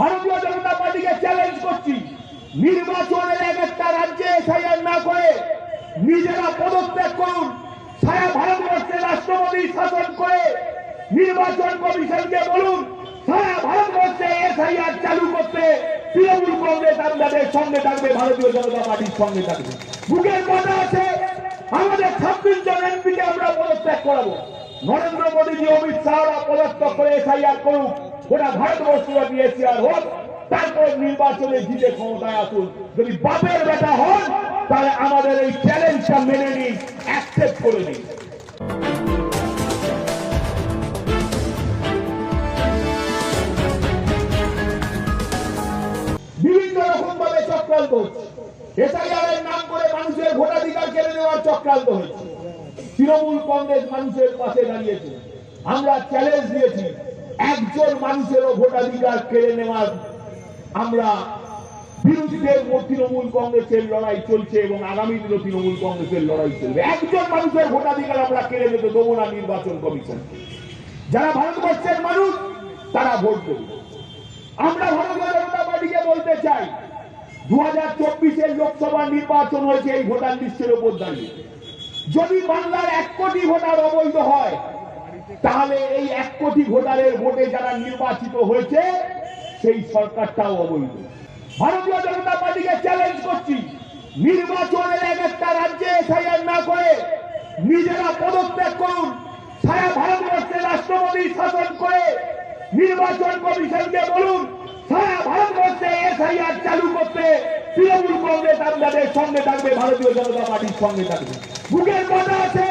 ভারতীয় জনতা পার্টিকে চ্যালেঞ্জ করছি। নির্বাচনের এক একটা রাজ্যে এসআইআর না করে নিজেরা পদত্যাগ করুন। সারা ভারতবর্ষে রাষ্ট্রপতি শাসন করে নির্বাচন কমিশনকে বলুন, সারা ভারতবর্ষে এসআইআর চালু করতে তৃণমূল কংগ্রেস আপনাদের সঙ্গে থাকবে, ভারতীয় জনতা পার্টির সঙ্গে থাকবে। বুকের কথা আছে, আমাদের ছাব্বিশ জন এমপিকে আমরা পদত্যাগ করাবো। নরেন্দ্র মোদীজি, অমিত শাহরা পদত্যাগ করে এসআইআর করুক। গোটা ভারতবর্ষব্যাপী এসআইআর হোক, তারপর নির্বাচনে জিতে ক্ষমতায় আসুন। যদি বাপের বেটা হন, তাহলে আমাদের এই চ্যালেঞ্জটা মেনে নিন অ্যাকসেপ্ট করে নিন। বিভিন্ন রকম নাম করে নেওয়ার তৃণমূল কংগ্রেস মানুষের পাশে দাঁড়িয়েছে। আমরা চ্যালেঞ্জ দিয়েছি। একজন মানুষেরও ভোটাধিকার কেড়ে নেওয়ার আমরা বিরুদ্ধে তৃণমূল কংগ্রেসের লড়াই চলছে এবং আগামী দিনে তৃণমূল কংগ্রেসের লড়াই চলবে। একজন মানুষের ভোটাধিকার আমরা কেড়ে নিতে দেবো না নির্বাচন কমিশন। যারা ভারতবর্ষের মানুষ, তারা ভোট দেবে। আমরা ভারতীয় জনতা পার্টিকে বলতে চাই দু হাজার চব্বিশের লোকসভা নির্বাচন হয়েছে এই ভোটার লিস্টের উপর দাঁড়িয়ে। যদি বাংলার এক কোটি ভোটার অবৈধ হয় তাহলে এই এক কোটি ভোটারের ভোটে যারা নির্বাচিত হয়েছে, সেই সরকারটাও অবৈধ। ভারতীয় জনতা পার্টিকে চ্যালেঞ্জ করছি। নির্বাচনের এক একটা রাজ্যে এসআইআর না করে নিজেরা পদত্যাগ করুন। সারা ভারতবর্ষে রাষ্ট্রপতি শাসন করে নির্বাচন কমিশনকে বলুন, সারা ভারতবর্ষে এসআইআর চালু করতে তৃণমূল কংগ্রেস আপনাদের সঙ্গে থাকবে, ভারতীয় জনতা পার্টির সঙ্গে থাকবে। বুকের কথা আছে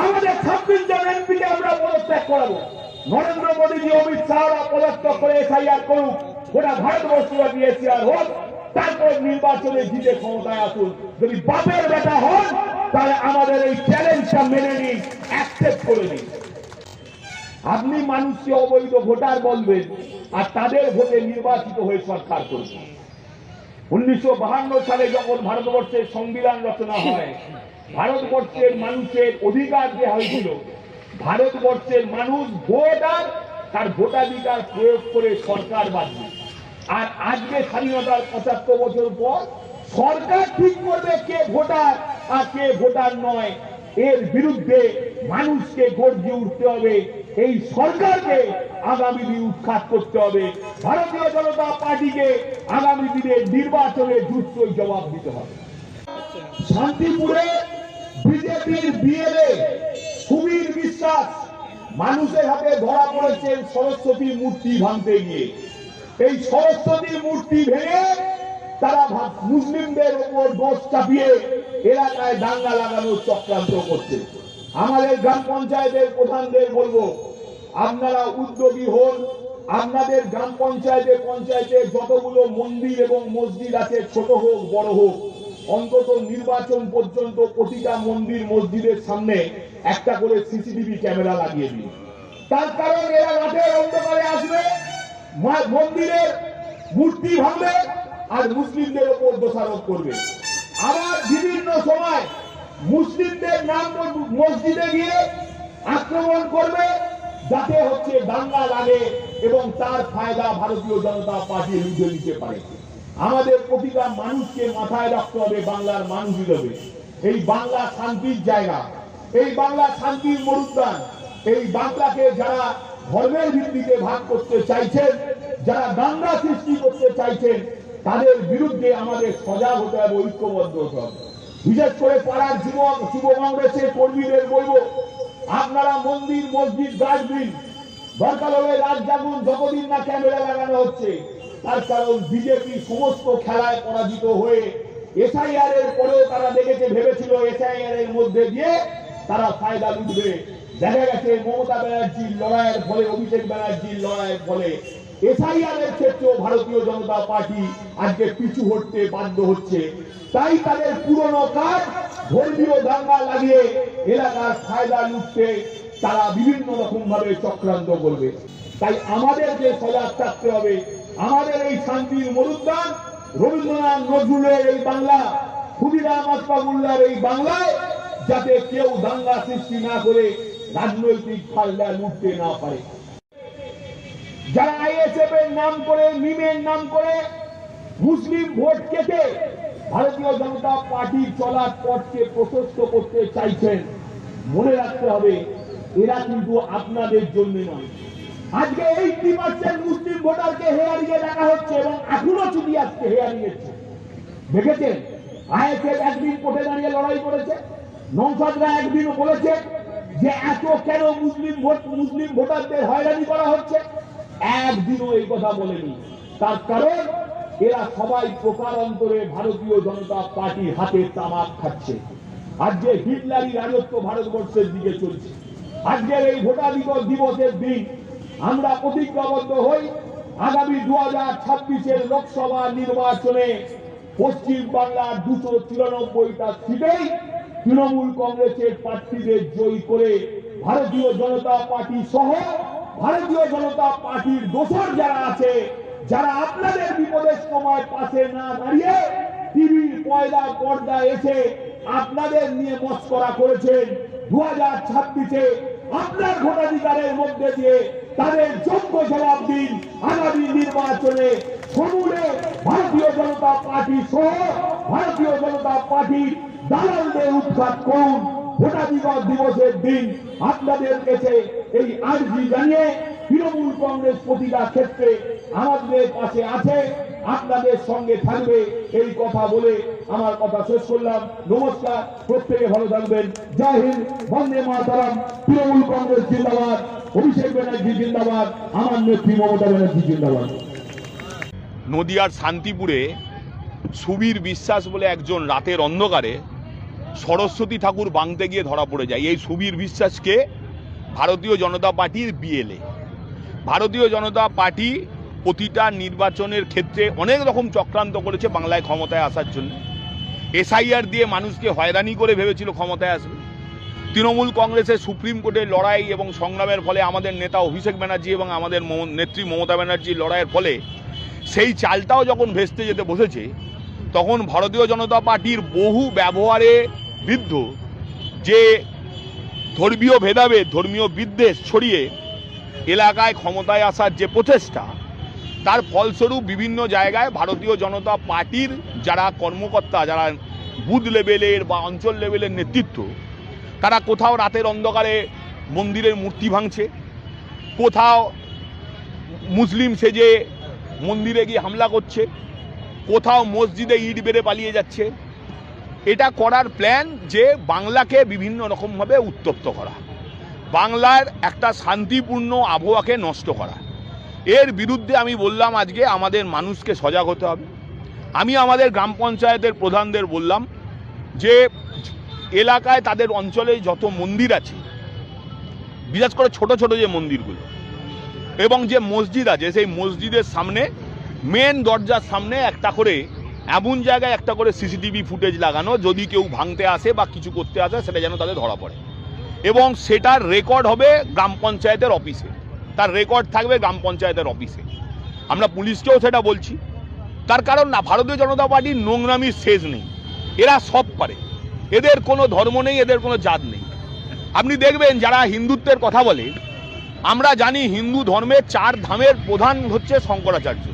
আমাদের ছাব্বিশ জন এমপিকে আমরা পদত্যাগ করাবো। নরেন্দ্র মোদীজি, অমিত শাহরা পদত্যাগ করে এসআইআর করুক। গোটা ভারতবর্ষব্যাপী এসআইআর হোক, তারপর নির্বাচনে জিতে ক্ষমতায় আসুন। যদি বাপের বেটা হন, তাহলে আমাদের এই চ্যালেঞ্জটা মেনে নিন অ্যাকসেপ্ট করে নিন। আপনি মানুষকে অবৈধ ভোটার বলবেন, আর তাদের ভোটে নির্বাচিত হয়ে সরকার করবেন। উনিশশো সালে যখন ভারতবর্ষের সংবিধান রচনা হয় ভারতবর্ষের মানুষের অধিকার দেওয়া হয়েছিল ভারতবর্ষের মানুষ ভোটার তার ভোটাধিকার প্রয়োগ করে সরকার বাঁধবে। আর আজকে স্বাধীনতার পঁচাত্তর বছর পর সরকার ঠিক করবে কে ভোটার আর কে ভোটার নয়। এর বিরুদ্ধে মানুষকে গর্জে উঠতে হবে, এই সরকারকে আগামী দিন উৎখাত করতে হবে। ভারতীয় জনতা পার্টিকে আগামী দিনে নির্বাচনে দ্রুতই জবাব দিতে হবে। শান্তিপুরে বিজেপির বিএলএ সুবীর বিশ্বাস মানুষের হাতে ধরা পড়েছেন সরস্বতী মূর্তি ভাঙতে গিয়ে। এই সরস্বতী মূর্তি ভেঙে তারা মুসলিমদের উপর দোষ চাপিয়ে এলাকায় দাঙ্গা লাগানোর চক্রান্ত করছে। আমাদের গ্রাম পঞ্চায়েতের প্রধানদের বলব, আপনারা উদ্যোগী হন। আপনাদের গ্রাম পঞ্চায়েতে পঞ্চায়েতে যতগুলো মন্দির এবং মসজিদ আছে, ছোট হোক, বড় হোক অন্তত নির্বাচন পর্যন্ত প্রতিটা মন্দির মসজিদের সামনে একটা করে সিসিটিভি ক্যামেরা লাগিয়ে দিন। তার কারণ এরা রাতের অন্ধকারে আসবে মন্দিরের মূর্তি ভাঙবে আর মুসলিমদের ওপর দোষারোপ করবে। আবার বিভিন্ন সময় মুসলিমদের নাম মসজিদে গিয়ে আক্রমণ করবে, যাতে হচ্ছে দাঙ্গা লাগে এবং তার ফায়দা ভারতীয় জনতা পার্টি লুটে নিতে পারে। আমাদের প্রতিটা মানুষকে মাথায় রাখতে হবে, বাংলার মানুষ হিসেবে এই বাংলা শান্তির জায়গা, এই বাংলা শান্তির মরুদ্যান এই বাংলাকে যারা ধর্মের ভিত্তিতে ভাগ করতে চাইছেন, যারা দাঙ্গা সৃষ্টি করতে চাইছেন, তাদের বিরুদ্ধে আমাদের সজাগ হতে হবে, ঐক্যবদ্ধ হতে হবে। বিশেষ করে পাড়ার যুব যুব কংগ্রেসের কর্মীদের বলব, আপনারা মন্দির, মসজিদ গাছ দিন দরকার হলে রাত জাগুন, যতদিন না ক্যামেরা লাগানো হচ্ছে তার কারণ বিজেপি সমস্ত খেলায় পরাজিত হয়ে এসআইআর এর পরেও তারা দেখেছে, ভেবেছিল এসআইআর এর মধ্যে দিয়ে তারা ফায়দা লুটবে। দেখা গেছে মমতা ব্যানার্জির লড়াইয়ের ফলে, অভিষেক ব্যানার্জির লড়াইয়ের ফলে এসআইআর এর ক্ষেত্রেও ভারতীয় জনতা পার্টি আজকে পিছু হটতে বাধ্য হচ্ছে। তাই তাদের পুরনো কাজ, ধর্মীয় দাঙ্গা লাগিয়ে এলাকার ফায়দা লুটতে তারা বিভিন্ন রকম ভাবে চক্রান্ত করবে। তাই আমাদেরকে সজাগ থাকতে হবে আমাদের এই শান্তির মরুদ্যান রবীন্দ্রনাথ নজরুলের এই বাংলা, ক্ষুদিরাম আসফাকুল্লার এই বাংলায় যাতে কেউ দাঙ্গা সৃষ্টি না করে, রাজনৈতিক ফায়দা লুটতে না পারে। যারা আইএসএফ এর নাম করে, মিমের নাম করে, মুসলিম ভোট কেটে ভারতীয় জনতা পার্টি চলার পথকে প্রশস্ত করতে চাইছেন, মনে রাখতে হবে, এরা কিন্তু আপনাদের জন্য নয়। আজকে এইটি পার্সেন্ট মুসলিম ভোটারকে হেয়ারিং এ ডাকা হচ্ছে এবং এখনও ছুটি আসছে হেয়ারিং এর দেখেছেন? আইএসএফ একদিন কোর্টে দাঁড়িয়ে লড়াই করেছে। নৌসাদরা একদিন বলেছে যে এত কেন মুসলিম ভোট, মুসলিম ভোটারদের হয়রানি করা হচ্ছে? একদিনও এই কথা বলেনি। তার কারণ, এরা সবাই প্রকারান্তরে ভারতীয় জনতা পার্টির হাতে তামাক খাচ্ছে। আজকে হিটলারি রাজত্ব ভারতবর্ষের দিকে চলছে। আজকের এই ভোটাধিকার দিবসের দিন আমরা প্রতিজ্ঞাবদ্ধ হই আগামী দু হাজার ছাব্বিশের লোকসভা নির্বাচনে পশ্চিম বাংলার দুশো তিরানব্বইটা সিটেই তৃণমূল কংগ্রেসের প্রার্থীদের জয়ী করে ভারতীয় জনতা পার্টি সহ ভারতীয় জনতা পার্টির দোষর যারা আছে, যারা আপনাদের বিপদের সময় পাশে না দাঁড়িয়ে টিভির পয়দা পর্দা এসে আপনাদের নিয়ে মস্করা করেছেন। দু হাজার ছাব্বিশে আপনার ভোটাধিকারের মধ্যে দিয়ে তাদের যোগ্য জবাব দিন আগামী নির্বাচনে সমূলে ভারতীয় জনতা পার্টি সহ ভারতীয় জনতা পার্টির দালালদের উৎখাত করুন। ভোটাধিকার দিবসের দিন আপনাদের কাছে এই আর্জি জানিয়ে তৃণমূল কংগ্রেস প্রতিটা ক্ষেত্রে আমাদের পাশে আছে। আপনাদের সঙ্গে থাকবে এই কথা বলে আমার কথা শেষ করলাম। নমস্কার, প্রত্যেকে ভালো থাকবেন। জয় হিন্দ, বন্দে মাতারাম। তৃণমূল কংগ্রেস জিন্দাবাদ। অভিষেক ব্যানার্জি জিন্দাবাদ। আমার নেত্রী মমতা ব্যানার্জি জিন্দাবাদ। নদিয়ার শান্তিপুরে সুবীর বিশ্বাস বলে একজন রাতের অন্ধকারে সরস্বতী ঠাকুর বাংতে গিয়ে ধরা পড়ে যায়। এই সুবীর বিশ্বাসকে ভারতীয় জনতা পার্টির বিএলএ। ভারতীয় জনতা পার্টি প্রতিটা নির্বাচনের ক্ষেত্রে অনেক রকম চক্রান্ত করেছে বাংলায় ক্ষমতায় আসার জন্য। এসআইআর দিয়ে মানুষকে হয়রানি করে ভেবেছিল ক্ষমতায় আসবে। তৃণমূল কংগ্রেসের সুপ্রিম কোর্টের লড়াই এবং সংগ্রামের ফলে আমাদের নেতা অভিষেক ব্যানার্জি এবং আমাদের নেত্রী মমতা ব্যানার্জির লড়াইয়ের ফলে সেই চালটাও যখন ভেস্তে যেতে বসেছে, তখন ভারতীয় জনতা পার্টির বহু ব্যবহারে বিদ্ধ যে ধর্মীয় ভেদাভেদ, ধর্মীয় বিদ্বেষ ছড়িয়ে এলাকায় ক্ষমতায় আসার যে প্রচেষ্টা তার ফলস্বরূপ বিভিন্ন জায়গায় ভারতীয় জনতা পার্টির যারা কর্মকর্তা, যারা বুথ লেভেলের বা অঞ্চল লেভেলের নেতৃত্ব, তারা কোথাও রাতের অন্ধকারে মন্দিরের মূর্তি ভাঙছে, কোথাও মুসলিম সেজে মন্দিরে গিয়ে হামলা করছে, কোথাও মসজিদে ইট বেড়ে পালিয়ে যাচ্ছে। এটা করার প্ল্যান যে বাংলাকে বিভিন্ন রকমভাবে উত্তপ্ত করা, বাংলার একটা শান্তিপূর্ণ আবহাওয়াকে নষ্ট করা। এর বিরুদ্ধে আমি বললাম আজকে আমাদের মানুষকে সজাগ হতে হবে। আমি আমাদের গ্রাম পঞ্চায়েতের প্রধানদের বললাম যে, এলাকায় তাদের অঞ্চলে যত মন্দির আছে, বিশেষ করে ছোট ছোট যে মন্দিরগুলো, এবং যে মসজিদ আছে, সেই মসজিদের সামনে মেন দরজার সামনে একটা করে, এমন জায়গায় একটা করে সিসিটিভি ফুটেজ লাগানো, যদি কেউ ভাঙতে আসে বা কিছু করতে আসে, সেটা যেন তাদের ধরা পড়ে। এবং সেটার রেকর্ড হবে গ্রাম পঞ্চায়েতের অফিসে তার রেকর্ড থাকবে গ্রাম পঞ্চায়েতের অফিসে আমরা পুলিশকেও সেটা বলছি। তার কারণ না, ভারতীয় জনতা পার্টির নোংরামির শেষ নেই। এরা সব পারে। এদের কোনো ধর্ম নেই, এদের কোনো জাত নেই। আপনি দেখবেন যারা হিন্দুত্বের কথা বলে, আমরা জানি হিন্দু ধর্মের চার ধামের প্রধান হচ্ছে শঙ্করাচার্য।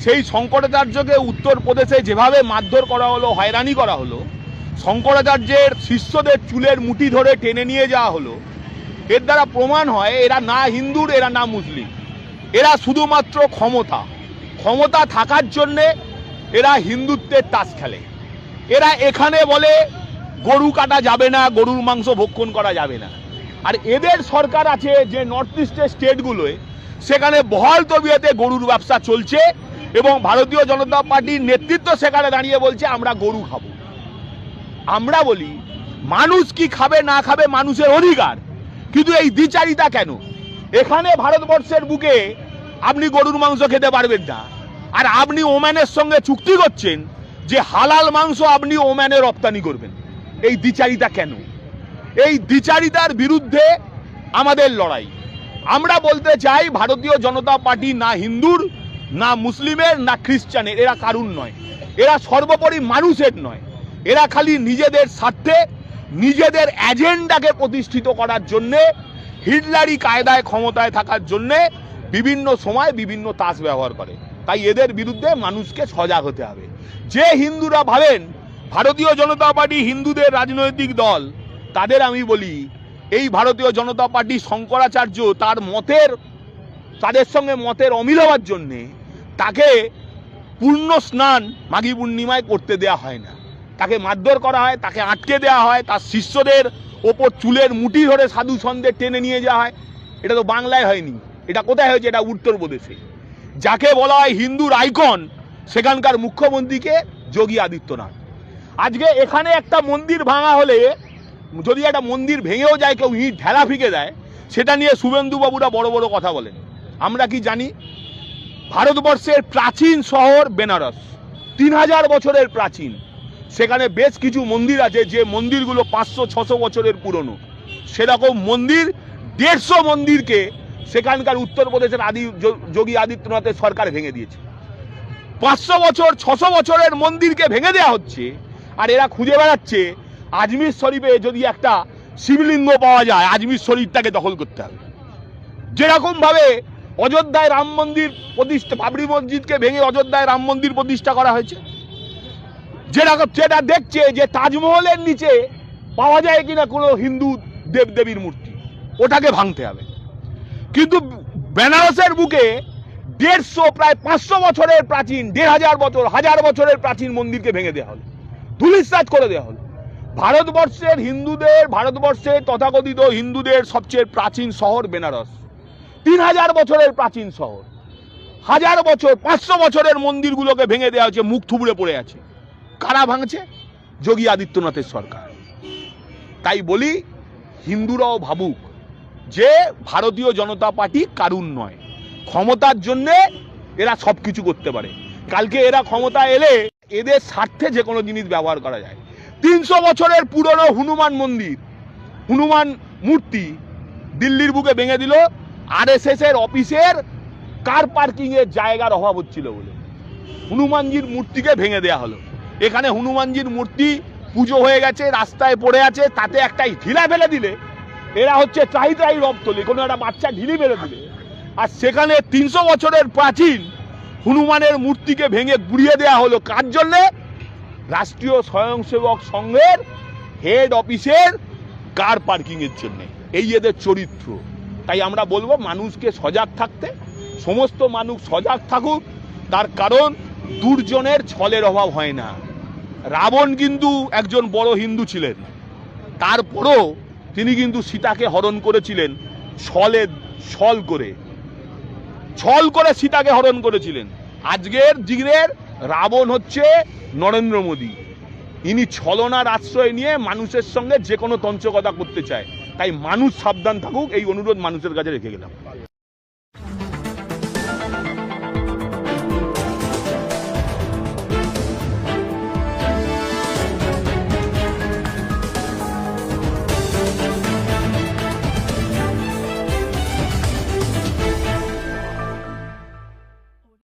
সেই শঙ্করাচার্যকে উত্তরপ্রদেশে যেভাবে মারধর করা হলো, হয়রানি করা হলো, শঙ্করাচার্যের শিষ্যদের চুলের মুঠি ধরে টেনে নিয়ে যাওয়া হলো এর দ্বারা প্রমাণ হয় এরা না হিন্দুর, এরা না মুসলিম। এরা শুধুমাত্র ক্ষমতা। ক্ষমতা থাকার জন্যে এরা হিন্দুত্বের তাস খেলে। এরা এখানে বলে, গরু কাটা যাবে না, গরুর মাংস ভক্ষণ করা যাবে না। আর এদের সরকার আছে যে নর্থ ইস্টের স্টেটগুলোয় সেখানে বহাল তবিয়তে গরুর ব্যবসা চলছে এবং ভারতীয় জনতা পার্টির নেতৃত্ব সেখানে দাঁড়িয়ে বলছে, আমরা গরু খাব। আমরা বলি, মানুষ কি খাবে না খাবে মানুষের অধিকার? কিন্তু এই দ্বিচারিতা কেন? এখানে ভারতবর্ষের বুকে আপনি গরুর মাংস খেতে পারবেন না। আর আপনি ওম্যানের সঙ্গে চুক্তি করছেন যে হালাল মাংস আপনি ওম্যানে রপ্তানি করবেন। এই দ্বিচারিতা কেন? এই দ্বিচারিতার বিরুদ্ধে আমাদের লড়াই। আমরা বলতে চাই, ভারতীয় জনতা পার্টি না হিন্দুর, না মুসলিমের, না খ্রিস্টানের। এরা কারুর নয়। এরা সর্বোপরি মানুষের নয়। এরা খালি নিজেদের স্বার্থে নিজেদের এজেন্ডাকে প্রতিষ্ঠিত করার জন্যে, হিটলারি কায়দায় ক্ষমতায় থাকার জন্যে বিভিন্ন সময় বিভিন্ন তাস ব্যবহার করে। তাই এদের বিরুদ্ধে মানুষকে সজাগ হতে হবে। যে হিন্দুরা ভাবেন, ভারতীয় জনতা পার্টি হিন্দুদের রাজনৈতিক দল, তাদের আমি বলি, এই ভারতীয় জনতা পার্টি শঙ্করাচার্য তার মতের, তাদের সঙ্গে মতের অমিল হওয়ার জন্যে তাকে পূর্ণ স্নান মাঘী পূর্ণিমায় করতে দেয়া হয় না। তাকে মারধর করা হয়, তাকে আটকে দেওয়া হয়, তার শিষ্যদের ওপর চুলের মুঠি ধরে সাধু সন্ধ্যে টেনে নিয়ে যাওয়া হয়। এটা তো বাংলায় হয়নি। এটা কোথায় হয়েছে? এটা উত্তরপ্রদেশে যাকে বলা হয় হিন্দুর আইকন, সেখানকার মুখ্যমন্ত্রীকে যোগী আদিত্যনাথ। আজকে এখানে একটা মন্দির ভাঙা হলে, যদি একটা মন্দির ভেঙেও যায়, কেউ ইট, ঢেলা ফিকে দেয়, সেটা নিয়ে শুভেন্দুবাবুরা বড় বড় কথা বলেন। আমরা কি জানি? ভারতবর্ষের প্রাচীন শহর বেনারস। তিন হাজার বছরের প্রাচীন। সেখানে বেশ কিছু মন্দির আছে, যে মন্দিরগুলো পাঁচশো, ছশো বছরের পুরনো। সেরকম মন্দির, দেড়শো মন্দিরকে সেখানকার উত্তরপ্রদেশের আদি যোগী আদিত্যনাথের সরকার ভেঙে দিয়েছে। পাঁচশো বছর, ছশো বছরের মন্দিরকে ভেঙে দেওয়া হচ্ছে, আর এরা খুঁজে বেড়াচ্ছে আজমির শরীফে যদি একটা শিবলিঙ্গ পাওয়া যায়, আজমির শরীফটাকে দখল করতে হবে। যেরকম ভাবে অযোধ্যায় রাম মন্দির প্রতিষ্ঠা, বাবরি মসজিদকে ভেঙে অযোধ্যায় রাম মন্দির প্রতিষ্ঠা করা হয়েছে যেরকম যেটা দেখছে যে তাজমহলের নিচে পাওয়া যায় কিনা কোনো হিন্দু দেবদেবীর মূর্তি, ওটাকে ভাঙতে হবে। কিন্তু বেনারসের বুকে দেড়শো প্রায় পাঁচশো বছরের প্রাচীন, দেড় হাজার বছর, হাজার বছরের প্রাচীন মন্দিরকে ভেঙে দেওয়া হলো ধুলিস্বাদ করে দেওয়া হলো। ভারতবর্ষের হিন্দুদের, ভারতবর্ষের তথাকথিত হিন্দুদের সবচেয়ে প্রাচীন শহর বেনারস। তিন হাজার বছরের প্রাচীন শহর। হাজার বছর, পাঁচশো বছরের মন্দিরগুলোকে ভেঙে দেওয়া হচ্ছে মুখ থুবড়ে পড়ে আছে। কারা ভাঙছে? যোগী আদিত্যনাথের সরকার। তাই বলি, হিন্দুরাও ভাবুক যে ভারতীয় জনতা পার্টি কারুন নয়। ক্ষমতার জন্যে এরা সব কিছু করতে পারে। কালকে এরা ক্ষমতা এলে এদের স্বার্থে যে কোনো জিনিস ব্যবহার করা যায়। তিনশো বছরের পুরনো হনুমান মন্দির, হনুমান মূর্তি দিল্লির বুকে ভেঙে দিল। আর এর অফিসের কার পার্কিং এর জায়গার অভাব হচ্ছিল বলে। হনুমানজির মূর্তিকে ভেঙে দেয়া হলো। এখানে হনুমানজির মূর্তি পুজো হয়ে গেছে, রাস্তায় পড়ে আছে, তাতে একটা ঢিলা ফেলে দিলে। এরা হচ্ছে ট্রাই ট্রাই রব তোলে কোনো একটা বাচ্চা ঢিলি ফেলে দিলে। আর সেখানে তিনশো বছরের প্রাচীন হনুমানের মূর্তিকে ভেঙে গুড়িয়ে দেওয়া হলো। কার জন্যে? রাষ্ট্রীয় স্বয়ংসেবক সংঘের হেড অফিসের কার পার্কিং এর জন্য। এই এদের চরিত্র। তাই আমরা বলব মানুষকে সজাগ থাকতে, সমস্ত মানুষ সজাগ থাকুক। তার কারণ দুর্জনের ছলের অভাব হয় না। রাবণ কিন্তু একজন বড় হিন্দু ছিলেন। তারপরও তিনি কিন্তু সীতাকে হরণ করেছিলেন, ছলে, ছল করে। ছল করে সীতাকে হরণ করেছিলেন। আজকের দিনের রাবণ হচ্ছে নরেন্দ্র মোদী। ইনি ছলনার আশ্রয় নিয়ে মানুষের সঙ্গে যে কোনো তঞ্চকতা করতে চায়। তাই মানুষ সাবধান থাকুক, এই অনুরোধ মানুষের কাছে রেখে গেলাম।